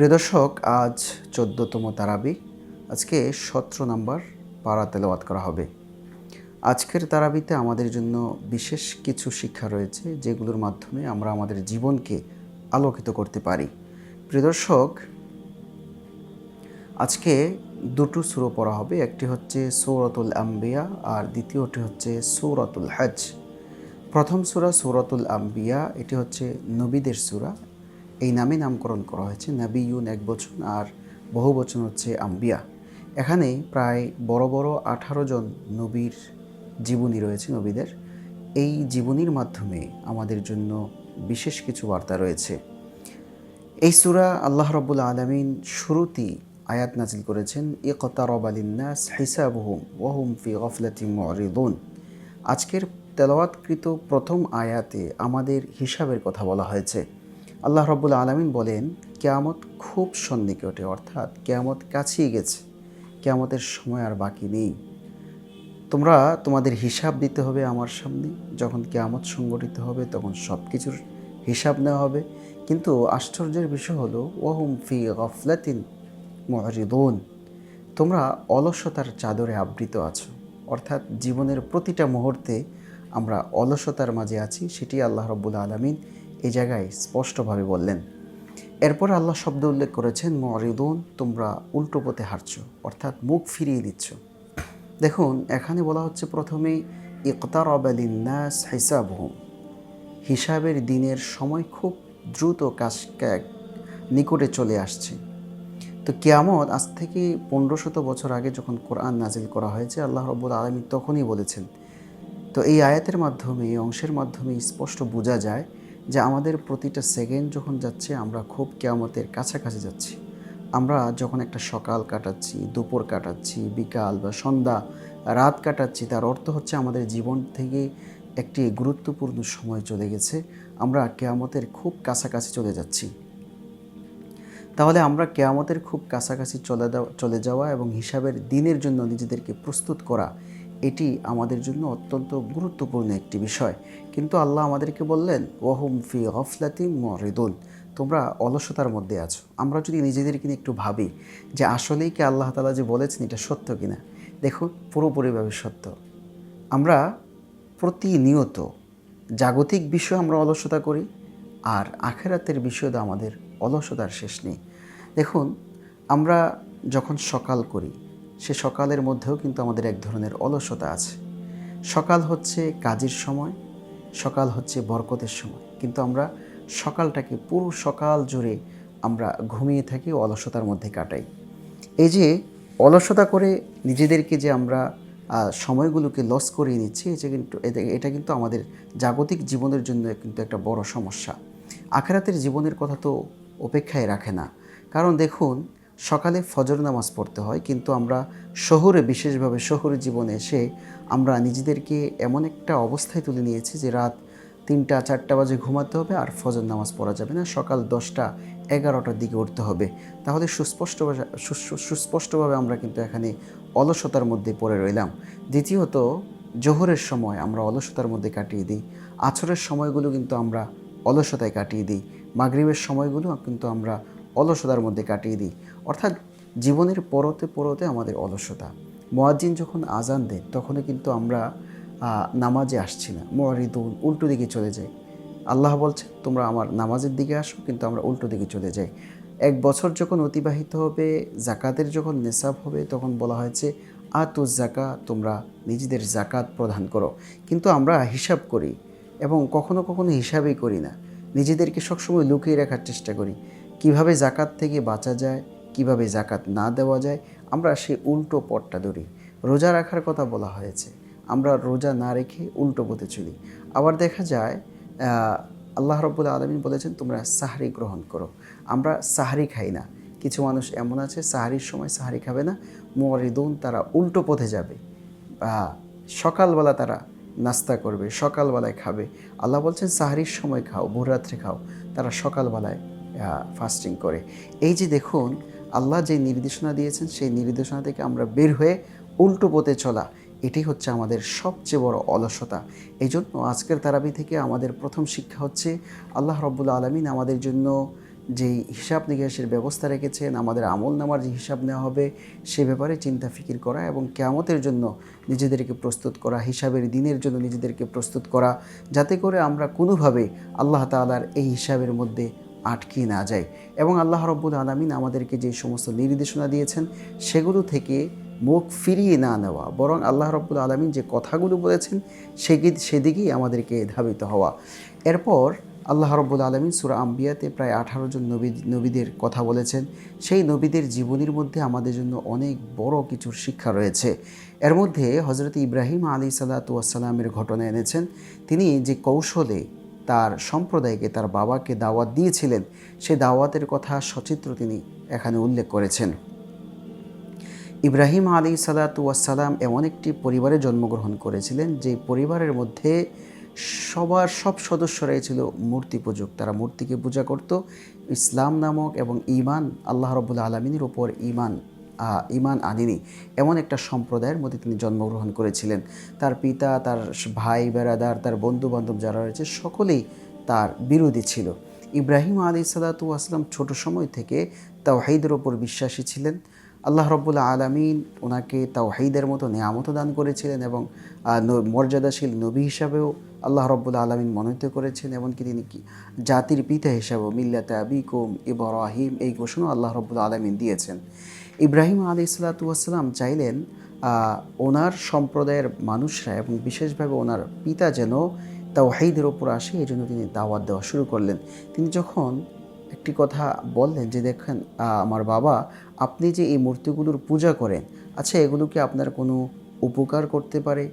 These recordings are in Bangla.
প্রিয় দর্শক, আজ চোদ্দতম তারাবি। আজকে সতেরো নাম্বার পাড়া তেলাওয়াত করা হবে। আজকের তারাবিতে আমাদের জন্য বিশেষ কিছু শিক্ষা রয়েছে, যেগুলোর মাধ্যমে আমরা আমাদের জীবনকে আলোকিত করতে পারি। প্রিয় দর্শক, আজকে দুটো সুরো পড়া হবে। একটি হচ্ছে সৌরতুল আম্বিয়া আর দ্বিতীয়টি হচ্ছে সৌরতুল হজ প্রথম সুরা সৌরতুল আম্বিয়া, এটি হচ্ছে নবীদের সুরা। এই নামে নামকরণ করা হয়েছে নাবিউন এক বচন আর বহু বচন হচ্ছে আম্বিয়া। এখানে প্রায় বড় বড় আঠারো জন নবীর জীবনী রয়েছে নবীদের। এই জীবনীর মাধ্যমে আমাদের জন্য বিশেষ কিছু বার্তা রয়েছে। এই সুরা আল্লাহ রব্বুল আলমিন শুরুতেই আয়াত নাজিল করেছেন, ইকতারব আলিন্নাস হিসাবহুম ওহুম ফি গফলাতি মুরিদুন। আজকের তেলাওয়াতকৃত প্রথম আয়াতে আমাদের হিসাবের কথা বলা হয়েছে। আল্লাহ রব্বুল আলমিন বলেন, কেয়ামত খুব সন্নিকটে, অর্থাৎ কেয়ামত কাছেই গেছে। কেয়ামতের সময় আর বাকি নেই। তোমরা তোমাদের হিসাব দিতে হবে আমার সামনে। যখন কেয়ামত সংগঠিত হবে, তখন সব কিছুর হিসাব নেওয়া হবে। কিন্তু আশ্চর্যের বিষয় হলো ওহুম ফি গফলাতিন মহরিদুন তোমরা অলসতার চাদরে আবৃত আছো। অর্থাৎ জীবনের প্রতিটা মুহূর্তে আমরা অলসতার মাঝে আছি, সেটি আল্লাহ রব্বুল আলমিন এই জায়গায় স্পষ্টভাবে বললেন, এরপর আল্লাহ শব্দ উল্লেখ করেছেন মরিদুন তোমরা উল্টো পথে হাঁটছো, অর্থাৎ মুখ ফিরিয়ে দিচ্ছ। দেখুন, এখানে বলা হচ্ছে প্রথমে ইকতার অবালিন্নাস হিসাবহুম। হিসাবের দিনের সময় খুব দ্রুত কাজ নিকটে চলে আসছে। তো কেয়ামত, আজ থেকে পনেরো শত বছর আগে যখন কোরআন নাজিল করা হয়েছে, আল্লাহ রব্বুল আলমী তখনই বলেছেন। তো এই আয়াতের মাধ্যমে, এই অংশের মাধ্যমে স্পষ্ট বোঝা যায় যে আমাদের প্রতিটা সেকেন্ড যখন যাচ্ছে, আমরা খুব কেয়ামতের কাছাকাছি যাচ্ছি। আমরা যখন একটা সকাল কাটাচ্ছি, দুপুর কাটাচ্ছি, বিকাল বা সন্ধ্যা, রাত কাটাচ্ছি, তার অর্থ হচ্ছে আমাদের জীবন থেকে একটি গুরুত্বপূর্ণ সময় চলে গেছে। আমরা কেয়ামতের খুব কাছাকাছি চলে যাচ্ছি। তাহলে আমরা কেয়ামতের খুব কাছাকাছি চলে চলে যাওয়া এবং হিসাবের দিনের জন্য নিজেদেরকে প্রস্তুত করা এটি আমাদের জন্য অত্যন্ত গুরুত্বপূর্ণ একটি বিষয়। কিন্তু আল্লাহ আমাদেরকে বললেন, ওহম ফি অফলাতি মরিদুল তোমরা অলসতার মধ্যে আছো। আমরা যদি নিজেদেরকে নিয়ে একটু ভাবি যে আসলেই কি আল্লাহ তালা যে বলেছেন এটা সত্য কিনা? দেখুন পুরোপুরিভাবে সত্য। আমরা প্রতিনিয়ত জাগতিক বিষয় আমরা অলসতা করি আর আখেরাতের বিষয়ে আমাদের অলসতার শেষ নেই। দেখুন, আমরা যখন সকাল করি সে সকালের মধ্যেও কিন্তু আমাদের এক ধরনের অলসতা আছে। সকাল হচ্ছে কাজের সময়, সকাল হচ্ছে বরকতের সময়। কিন্তু আমরা সকালটাকে পুরো সকাল জুড়ে আমরা ঘুমিয়ে থাকি অলসতার মধ্যে কাটাই। এই যে অলসতা করে নিজেদেরকে যে আমরা সময়গুলোকে লস করিয়ে নিচ্ছি এটা কিন্তু এটা কিন্তু আমাদের জাগতিক জীবনের জন্য কিন্তু একটা বড় সমস্যা। আখেরাতের জীবনের কথা তো অপেক্ষায় রাখে না। কারণ দেখুন সকালে ফজর নামাজ পড়তে হয়, কিন্তু আমরা শহরে, বিশেষভাবে শহরে জীবনে এসে আমরা নিজেদেরকে এমন একটা অবস্থায় তুলে নিয়েছি যে রাত তিনটা, চারটা বাজে ঘুমাতে হবে আর ফজর নামাজ পড়া যাবে না। সকাল দশটা, এগারোটার দিকে উঠতে হবে। তাহলে সুস্পষ্টভাবে সুস্পষ্টভাবে আমরা কিন্তু এখানে অলসতার মধ্যে পড়ে রইলাম। দ্বিতীয়ত, জোহরের সময় আমরা অলসতার মধ্যে কাটিয়ে দিই। আছরের সময়গুলো কিন্তু আমরা অলসতায় কাটিয়ে দিই। মাগরীবের সময়গুলো কিন্তু আমরা অলসতার মধ্যে কাটিয়ে দিই। অর্থাৎ জীবনের পরতে পরতে আমাদের অলসতা। মোয়াজ্জিন যখন আজান দেয়, তখনও কিন্তু আমরা নামাজে আসছি না। মোয়ারিদুন উল্টো দিকে চলে যাই। আল্লাহ বলছে, তোমরা আমার নামাজের দিকে আসো, কিন্তু আমরা উল্টো দিকে চলে যাই। এক বছর যখন অতিবাহিত হবে, জাকাতের যখন নেশাব হবে, তখন বলা হয়েছে, আতু জাকা, তোমরা নিজেদের জাকাত প্রদান করো। কিন্তু আমরা হিসাব করি এবং কখনো কখনো হিসাবেই করি না। নিজেদেরকে সবসময় লুকিয়ে রাখার চেষ্টা করি। কীভাবে জাকাত থেকে বাঁচা যায়, কীভাবে জাকাত না দেওয়া যায়, আমরা সে উল্টো পথটা ধরি। রোজা রাখার কথা বলা হয়েছে। আমরা রোজা না রেখে উল্টো পথে চলি। আবার দেখা যায় আল্লাহ রব্বুল আলমিন বলেছেন, তোমরা সাহারি গ্রহণ করো। আমরা সাহারি খাই না। কিছু মানুষ এমন আছে, সাহারির সময় সাহারি খাবে না। মোয়ারিদুন তারা উল্টো পথে যাবে। সকালবেলা তারা নাস্তা করবে, সকালবেলায় খাবে। আল্লাহ বলছেন, সাহারির সময় খাও, ভোররাত্রে খাও। তারা সকালবেলায় ফাস্টিং করে। এই যে দেখুন, আল্লাহ যে নির্দেশনা দিয়েছেন, সেই নির্দেশনা থেকে আমরা বের হয়ে উল্টো পথে চলা এটি হচ্ছে আমাদের সবচেয়ে বড় অলসতা। এই জন্য আজকের তারাবি থেকে আমাদের প্রথম শিক্ষা হচ্ছে, আল্লাহ রব্বুল আলমিন আমাদের জন্য যেই হিসাব নিকাশের ব্যবস্থা রেখেছেন, আমাদের আমল নামার যে হিসাব নেওয়া হবে, সে ব্যাপারে চিন্তা ফিকির করা এবং কেয়ামতের জন্য নিজেদেরকে প্রস্তুত করা, হিসাবের দিনের জন্য নিজেদেরকে প্রস্তুত করা, যাতে করে আমরা কোনোভাবে আল্লাহ তাআলার এই হিসাবের মধ্যে আটকে না যায়। এবং আল্লাহ রব্বুল আলমিন আমাদেরকে যে সমস্ত নির্দেশনা দিয়েছেন, সেগুলো থেকে মুখ ফিরিয়ে না নেওয়া, বরং আল্লাহ রব্বুল আলমিন যে কথাগুলো বলেছেন, সেগি, সেদিকেই আমাদেরকে ধাবিত হওয়া। এরপর আল্লাহ রব্বুল আলমিন সুরা আম্বিয়াতে প্রায় আঠারো জন নবী, নবীদের কথা বলেছেন। সেই নবীদের জীবনীর মধ্যে আমাদের জন্য অনেক বড় কিছুর শিক্ষা রয়েছে। এর মধ্যে হজরত ইব্রাহিম আলী সাল্লাতুয়াসাল্লামের ঘটনা এনেছেন। তিনি যে কৌশলে তার সম্প্রদায়কে, তার বাবাকে দাওয়াত দিয়েছিলেন। সে দাওয়াতের কথা সচিত্র তিনি এখানে উল্লেখ করেছেন। ইব্রাহিম আলী সালাতাম এমন একটি পরিবারে জন্মগ্রহণ করেছিলেন যে পরিবারের মধ্যে সবার সব সদস্যরাই ছিল মূর্তি পূজক। তারা মূর্তিকে পূজা করত। ইসলাম নামক এবং ইমান আল্লাহ রবুল্লা আলমিনের ওপর ইমান ইমান আনেনি। এমন একটা সম্প্রদায়ের মধ্যে তিনি জন্মগ্রহণ করেছিলেন। তার পিতা, তার ভাই, বেড়াদার, তার বন্ধু বান্ধব যারা রয়েছে, সকলেই তার বিরোধী ছিল। ইব্রাহিম আলী সালাতু আসলাম ছোট সময় থেকে তাওহাইদের ওপর বিশ্বাসী ছিলেন। আল্লাহ রব্বুল্লা আলমিন ওনাকে তাওহাইদের মতো নেয়ামত দান করেছিলেন এবং মর্যাদাশীল নবী হিসাবেও আল্লাহ রব্বুল্লা আলমিন মনোনীত করেছেন। এমনকি তিনি কি, জাতির পিতা হিসাবেও, মিল্লাতে আবিকুম ইব্রাহিম এই ঘোষণা আল্লাহ রব্বুল্লা আলমিন দিয়েছেন। ইব্রাহিম আলী সালাতাম চাইলেন ওনার সম্প্রদায়ের মানুষরা এবং বিশেষভাবে ওনার পিতা যেন তাওহাইদের ওপর আসে, এই জন্য তিনি দাওয়াত দেওয়া শুরু করলেন। তিনি যখন একটি কথা বললেন যে, দেখেন আমার বাবা, আপনি যে এই মূর্তিগুলোর পূজা করেন আচ্ছা এগুলো কি আপনার কোনো উপকার করতে পারে?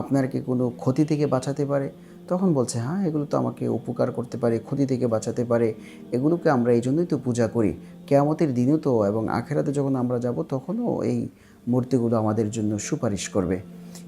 আপনার কি কোনো ক্ষতি থেকে বাঁচাতে পারে? তখন বলছে হ্যাঁ এগুলো তো আমাকে উপকার করতে পারে, ক্ষতি থেকে বাঁচাতে পারে। এগুলোকে আমরা এই জন্যই তো পূজা করি। কেয়ামতের দিনও তো এবং আখেরাতে যখন আমরা যাব, তখনও এই মূর্তিগুলো আমাদের জন্য সুপারিশ করবে।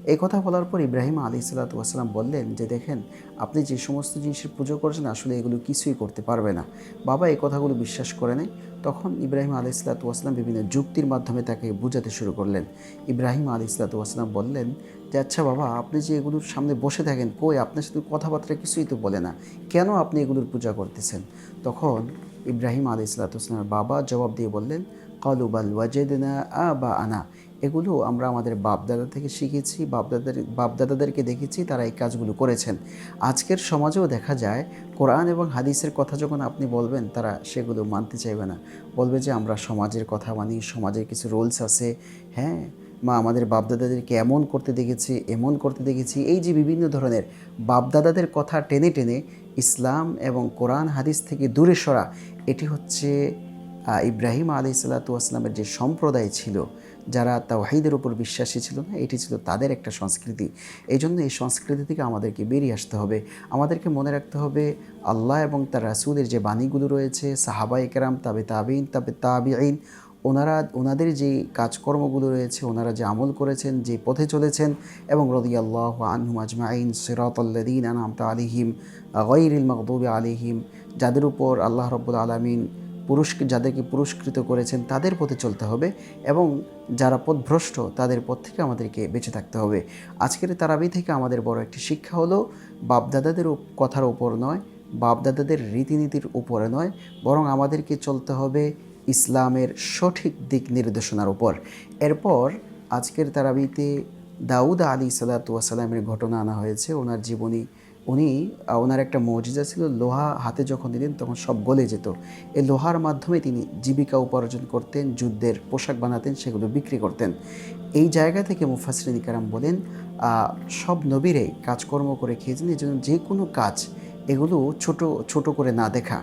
এই কথা বলার পর ইব্রাহিম আলী সাল্লাতাম বললেন যে, দেখেন, আপনি যে সমস্ত জিনিসের পুজো করছেন, আসলে এগুলো কিছুই করতে পারবে না। বাবা এই কথাগুলো বিশ্বাস করে নেয়। তখন ইব্রাহিম আলী সাল্লাতাম বিভিন্ন যুক্তির মাধ্যমে তাকে বোঝাতে শুরু করলেন। ইব্রাহিম আলী সাল্লাতাম বললেন, যে আচ্ছা বাবা, আপনি যে এগুলোর সামনে বসে থাকেন, কই? আপনার সাথে কথাবার্তা কিছুই তো বলে না। কেন আপনি এগুলোর পূজা করতেছেন? তখন ইব্রাহিম আলী সাল্লাতামের বাবা জবাব দিয়ে বললেন কলুবাল ওয়াজেদনা আ বা আনা এগুলো আমরা আমাদের বাপদাদা থেকে শিখেছি, বাপদাদার, বাপদাদাদেরকে দেখেছি, তারা এই কাজগুলো করেছেন। আজকের সমাজেও দেখা যায়, কোরআন এবং হাদিসের কথা যখন আপনি বলবেন, তারা সেগুলো মানতে চাইবে না। বলবে যে, আমরা সমাজের কথা মানি, সমাজের কিছু রুলস আছে। হ্যাঁ মা, আমাদের বাপদাদাদেরকে এমন করতে দেখেছি, এমন করতে দেখেছি। এই যে বিভিন্ন ধরনের বাপদাদাদের কথা টেনে টেনে ইসলাম এবং কোরআন, হাদিস থেকে দূরে সরা, এটি হচ্ছে ইব্রাহিম আলি সাল্লাতুয়াসলামের যে সম্প্রদায় ছিল যারা তাওহিদের উপর বিশ্বাসী ছিল না, এটি ছিল তাদের একটা সংস্কৃতি। এই জন্য এই সংস্কৃতি থেকে আমাদেরকে বেরিয়ে আসতে হবে। আমাদেরকে মনে রাখতে হবে, আল্লাহ এবং তার রাসুলের যে বাণীগুলো রয়েছে সাহাবা একরাম তাবে তাবিন, তাবে তাবিআইন ওনারা, ওনাদের যে কাজকর্মগুলো রয়েছে, ওনারা যে আমল করেছেন, যে পথে চলেছেন, এবং রদি আল্লাহ আনহুম আজমাইন সিরাতল্লাদিন আনামতা আলিহিম গৈরিল মকদুব আলিহিম যাদের উপর আল্লাহ রব্বুল আলমিন পুরস্ক যাদেরকে পুরস্কৃত করেছেন তাদের পথে চলতে হবে এবং যারা পথভ্রষ্ট তাদের পথ থেকে আমাদেরকে বেঁচে থাকতে হবে। আজকের তারাবি থেকে আমাদের বড় একটি শিক্ষা হলো, বাপদাদাদের কথার উপর নয়, বাপদাদাদের রীতিনীতির উপরে নয়, বরং আমাদেরকে চলতে হবে ইসলামের সঠিক দিক নির্দেশনার উপর। এরপর আজকের তারাবিতে দাউদ আলী সালাতামের ঘটনা আনা হয়েছে। ওনার জীবনী উনি ওনার একটা মজিজা ছিল, লোহা হাতে যখন দিতেন তখন সব গলে যেত। এই লোহার মাধ্যমে তিনি জীবিকা উপার্জন করতেন, যুদ্ধের পোশাক বানাতেন, সেগুলো বিক্রি করতেন। এই জায়গা থেকে মুফাসরিন কারাম বলেন সব নবীরাই কাজকর্ম করে খেয়েছেন, এই জন্য যে কোনো কাজ, এগুলো ছোট ছোট করে না দেখা।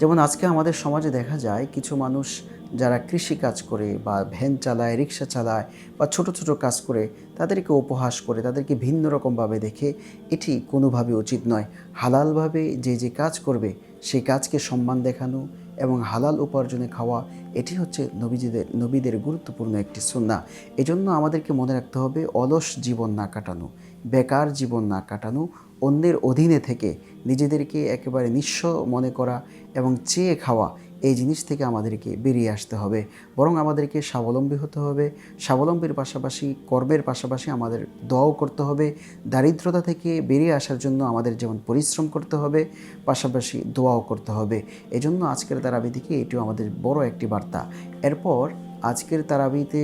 যেমন আজকে আমাদের সমাজে দেখা যায়, কিছু মানুষ যারা কৃষি কাজ করে বা ভ্যান চালায়, রিক্সা চালায় বা ছোট ছোট কাজ করে, তাদেরকে উপহাস করে, তাদেরকে ভিন্ন রকমভাবে দেখে, এটি কোনোভাবে উচিত নয়। হালালভাবে যে যে কাজ করবে, সেই কাজকে সম্মান দেখানো এবং হালাল উপার্জনে খাওয়া, এটি হচ্ছে নবীজিদের, নবীদের গুরুত্বপূর্ণ একটি সুন্না এজন্য আমাদেরকে মনে রাখতে হবে, অলস জীবন না কাটানো, বেকার জীবন না কাটানো অন্যের অধীনে থেকে নিজেদেরকে একেবারে নিঃস্ব মনে করা এবং চেয়ে খাওয়া এই জিনিস থেকে আমাদেরকে বেরিয়ে আসতে হবে। বরং আমাদেরকে স্বাবলম্বী হতে হবে, স্বাবলম্বীর পাশাপাশি, কর্মের পাশাপাশি আমাদের দোয়াও করতে হবে, দারিদ্রতা থেকে বেরিয়ে আসার জন্য আমাদের যেমন পরিশ্রম করতে হবে, পাশাপাশি দোয়াও করতে হবে। এজন্য আজকের তারাবি থেকে এটিও আমাদের বড় একটি বার্তা। এরপর আজকের তারাবিতে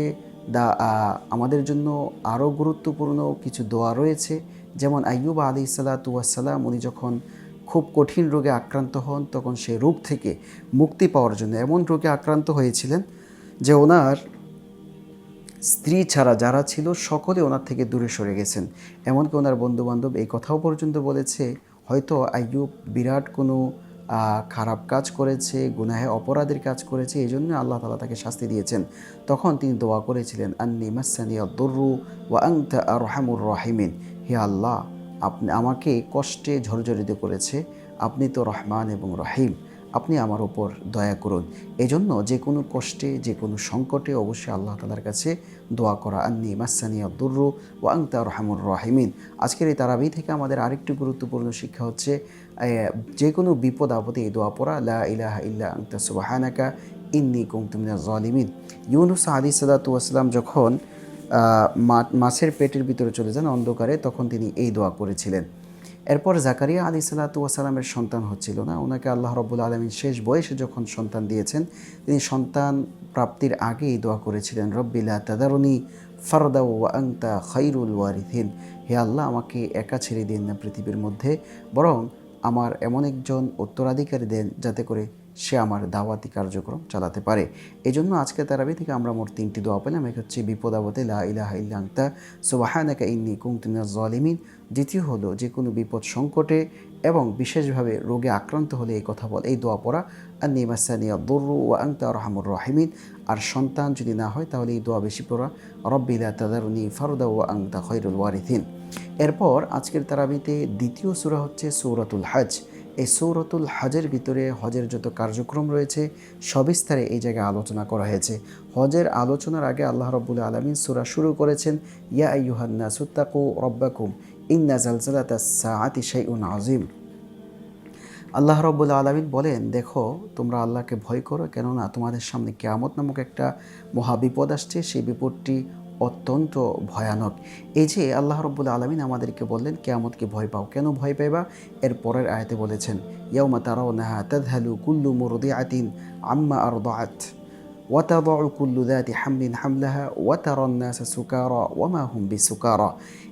দা আমাদের জন্য আরও গুরুত্বপূর্ণ কিছু দোয়া রয়েছে। যেমন আইয়ুব আলি সালাতাম উনি যখন খুব কঠিন রোগে আক্রান্ত হন, তখন সেই রোগ থেকে মুক্তি পাওয়ার জন্য এমন রোগে আক্রান্ত হয়েছিলেন যে ওনার স্ত্রী ছাড়া যারা ছিল, সকলে ওনার থেকে দূরে সরে গেছেন। এমনকি ওনার বন্ধুবান্ধব এই কথাও পর্যন্ত বলেছে, হয়তো আইয়ুব বিরাট কোনো খারাপ কাজ করেছে, গুনাহে অপরাধের কাজ করেছে, এই জন্য আল্লাহ তালা তাকে শাস্তি দিয়েছেন। তখন তিনি দোয়া করেছিলেন, আন্নি মাসানিয়া দর্রু ওয়া আংতা আর রহামুর রাহিমিন। হে আল্লাহ, আপনি আমাকে কষ্টে ঝরঝরিত করেছে। আপনি তো রহমান এবং রহিম। আপনি আমার ওপর দয়া করুন। এজন্য যে কোনো কষ্টে, যে কোনো সংকটে অবশ্যই আল্লাহ তালার কাছে দোয়া করা। আন্নি মাসানিয়া দুর্রু ও আংতা রহমুর রাহিমিন। আজকের এই তারাবি থেকে আমাদের আরেকটি গুরুত্বপূর্ণ শিক্ষা হচ্ছে যে কোনো বিপদ আপদে এই দোয়া পড়া, লা ইলাহা ইল্লা আংতা সুবাহানাকা ইন্নি কুমতুমিনা জলিমিন। ইউনুস আলী সাদাতুয়াসাল্লাম যখন মাছের পেটের ভিতরে চলে যান অন্ধকারে, তখন তিনি এই দোয়া করেছিলেন। এরপর জাকারিয়া আলী সাল্লাতুয়াসাল্লামের সন্তান হচ্ছিল না। ওনাকে আল্লাহ রব্বুল আলমীর শেষ বয়সে যখন সন্তান দিয়েছেন, তিনি সন্তান প্রাপ্তির আগে এই দোয়া করেছিলেন রব্বিলা তাদারুনি ফারদা ওয়া আংতা খৈরুল ওয়ারিথিন হে আল্লাহ, আমাকে একা ছেড়ে দিন না পৃথিবীর মধ্যে, বরং আমার এমন একজন উত্তরাধিকারী দেন যাতে করে সে আমার দাওয়াতি কার্যক্রম চালাতে পারে। এই জন্য আজকে তারাবি থেকে আমরা মোট তিনটি দোয়া পেলাম। এক হচ্ছে, বিপদ আপদে লা ইলাহা ইল্লা আংতা সুবাহানাকা ইন্নি কুমতুনা জলিমিন। দ্বিতীয় হলো, যে কোনো বিপদ সংকটে এবং বিশেষভাবে রোগে আক্রান্ত হলে এই কথা বল, এই দোয়া পড়া আর নিমাসানিয়া দর্রু ও আংতা রহমুর রাহিমিন। আর সন্তান যদি না হয়, তাহলে এই দোয়া বেশি পড়া রব্বিলা তাদারুনি ফারদা ও আংতা খৈরুল ওয়ারিথিন এরপর আজকের তারাবিতে দ্বিতীয় সূরা হচ্ছে সৌরাতুল হজ। এই সৌরতুল হজের ভিতরে হজের যত কার্যক্রম রয়েছে, সবিস্তারে এই জায়গায় আলোচনা করা হয়েছে। হজের আলোচনার আগে আল্লাহ রব্বুল আলমিন সূরা শুরু করেছেন, ইয়া আইয়ুহান্না সুত্তাকু রব্বাকুম, ইন্না জালজালাতা সাআতি শাইউন আজিম আল্লাহ রব্বুল আলমিন বলেন, দেখো, তোমরা আল্লাহকে ভয় করো কেননা তোমাদের সামনে কেয়ামত নামক একটা মহা বিপদ আসছে। সেই বিপদটি অত্যন্ত ভয়ানক এই যে আল্লাহ রব্বুল আলমিন আমাদেরকে বললেন কেয়ামতকে ভয় পাও কেন ভয় পাইবা এর পরের আয়াতে বলেছেন ইয়াউমা তারাও নাহা তাদহালু কুল্লু মুরদি আতিন আম্মা আর দাআত وتضع كل ذات حمل حملها وترى الناس سكارى وما هم بسكارى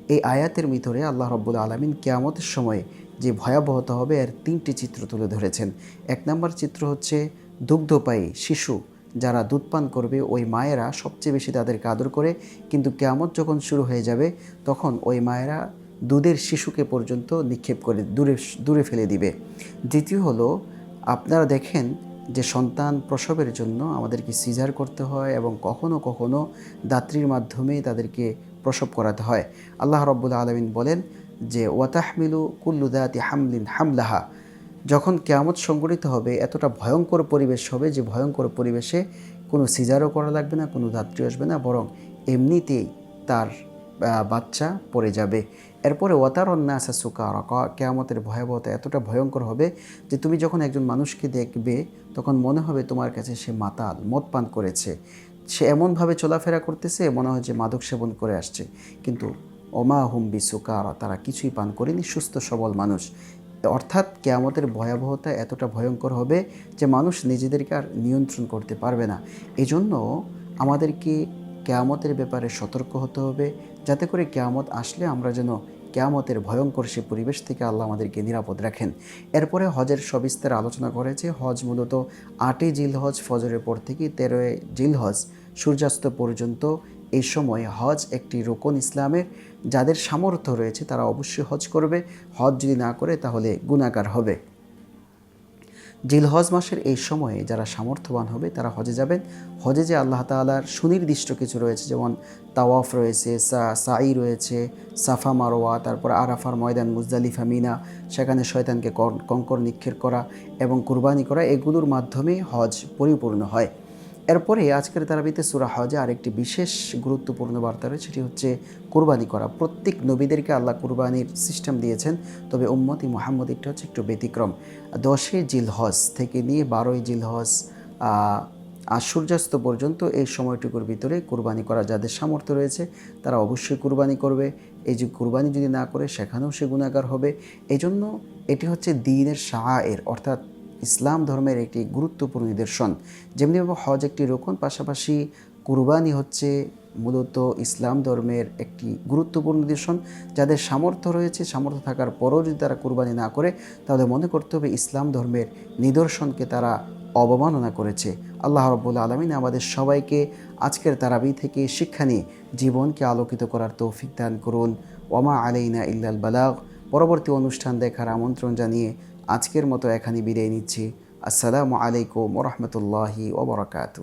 এই আয়াতের ভিতরে আল্লাহ রব্বুল আলমিন কেয়ামতের সময় যে ভয়াবহতা হবে এর তিনটি চিত্র তুলে ধরেছেন এক নম্বর চিত্র হচ্ছে দুগ্ধপায়ী শিশু যারা দুধ পান করবে, ওই মায়েরা সবচেয়ে বেশি তাদেরকে আদর করে। কিন্তু কেয়ামত যখন শুরু হয়ে যাবে, তখন ওই মায়েরা দুধের শিশুকে পর্যন্ত নিক্ষেপ করে, দূরে দূরে ফেলে দিবে। দ্বিতীয় হলো, আপনারা দেখেন যে সন্তান প্রসবের জন্য আমাদেরকে সিজার করতে হয় এবং কখনো কখনো দাত্রীর মাধ্যমে তাদেরকে প্রসব করাতে হয়। আল্লাহ রব্বুল আলমিন বলেন যে, ওয়াতাহমিলু কুল্লুদাতি হামলিন হামলাহা। যখন কেয়ামত সংগঠিত হবে, এতটা ভয়ঙ্কর পরিবেশ হবে যে ভয়ঙ্কর পরিবেশে কোনো সিজারও করা লাগবে না, কোনো দাত্রী আসবে না, বরং এমনিতেই তার বাচ্চা পড়ে যাবে। এরপরে ওয়াতার অন্যাসা সুকার কেয়ামতের ভয়াবহতা এতটা ভয়ঙ্কর হবে যে তুমি যখন একজন মানুষকে দেখবে, তখন মনে হবে তোমার কাছে সে মাতাল মদ পান করেছে। সে এমনভাবে চলাফেরা করতেছে, মনে হয় যে মাদক সেবন করে আসছে। কিন্তু ওমা হুম বিসুকার, তারা কিছুই পান করেনি, সুস্থ সবল মানুষ। অর্থাৎ কেয়ামতের ভয়াবহতা এতটা ভয়ঙ্কর হবে যে মানুষ নিজেদেরকে আর নিয়ন্ত্রণ করতে পারবে না। এজন্য আমাদেরকে কেয়ামতের ব্যাপারে সতর্ক হতে হবে, যাতে করে কেয়ামত আসলে আমরা যেন কেয়ামতের ভয়ঙ্কর সে পরিবেশ থেকে আল্লাহ আমাদেরকে নিরাপদ রাখেন। এরপরে হজের সবিস্তার আলোচনা করেছে হজ মূলত আটই জিল হজ ফজরের পর থেকে তেরোই জিল হজ সূর্যাস্ত পর্যন্ত এই সময় হজ একটি রোকন ইসলামের যাদের সামর্থ্য রয়েছে, তারা অবশ্যই হজ করবে। হজ যদি না করে, তাহলে গুণাকার হবে। জিলহজ মাসের এই সময়ে যারা সামর্থ্যবান হবে, তারা হজে যাবেন। হজে যে আল্লাহ তাআলার সুনির্দিষ্ট কিছু রয়েছে, যেমন তাওয়াফ রয়েছে, সা সাই রয়েছে, সাফা মারোয়া তারপর আরাফার ময়দান, মুজদালিফা, মিনা, সেখানে শয়তানকে কঙ্কর নিক্ষেপ করা এবং কুরবানি করা, এগুলোর মাধ্যমে হজ পরিপূর্ণ হয়। এরপরে আজকের তারাবিতে সুরা হজে আরেকটি বিশেষ গুরুত্বপূর্ণ বার্তা রয়েছে, সেটি হচ্ছে কোরবানি করা। প্রত্যেক নবীদেরকে আল্লাহ কোরবানির সিস্টেম দিয়েছেন, তবে উম্মতি মোহাম্মদ একটা হচ্ছে একটু ব্যতিক্রম। দশই জিলহজ থেকে নিয়ে বারোই জিলহজ আর সূর্যাস্ত পর্যন্ত এই সময়টুকুর ভিতরে কুরবানি করা যাদের সামর্থ্য রয়েছে, তারা অবশ্যই কুরবানি করবে। এই যে কুরবানি যদি না করে, সেখানেও সে গুণাগার হবে। এই জন্য এটি হচ্ছে দিনের শাহের অর্থাৎ ইসলাম ধর্মের একটি গুরুত্বপূর্ণ নিদর্শন। যেমনিভাবে হজ একটি রোকন, পাশাপাশি কুরবানি হচ্ছে মূলত ইসলাম ধর্মের একটি গুরুত্বপূর্ণ নিদর্শন। যাদের সামর্থ্য রয়েছে, সামর্থ্য থাকার পরও যদি তারা কুরবানি না করে, তাহলে মনে করতে হবে ইসলাম ধর্মের নিদর্শনকে তারা অবমাননা করেছে। আল্লাহ রব্বুল আলমিন আমাদের সবাইকে আজকের তারাবি থেকে শিক্ষা নিয়ে জীবনকে আলোকিত করার তৌফিক দান করুন। ওমা আলাইনা ইল্লাল বালাগ। পরবর্তী অনুষ্ঠান দেখার আমন্ত্রণ জানিয়ে আজকের মতো এখানে বিদায় নিচ্ছি। আসসালামু আলাইকুম ওরহমতুল্লাহি ওবরাকাতু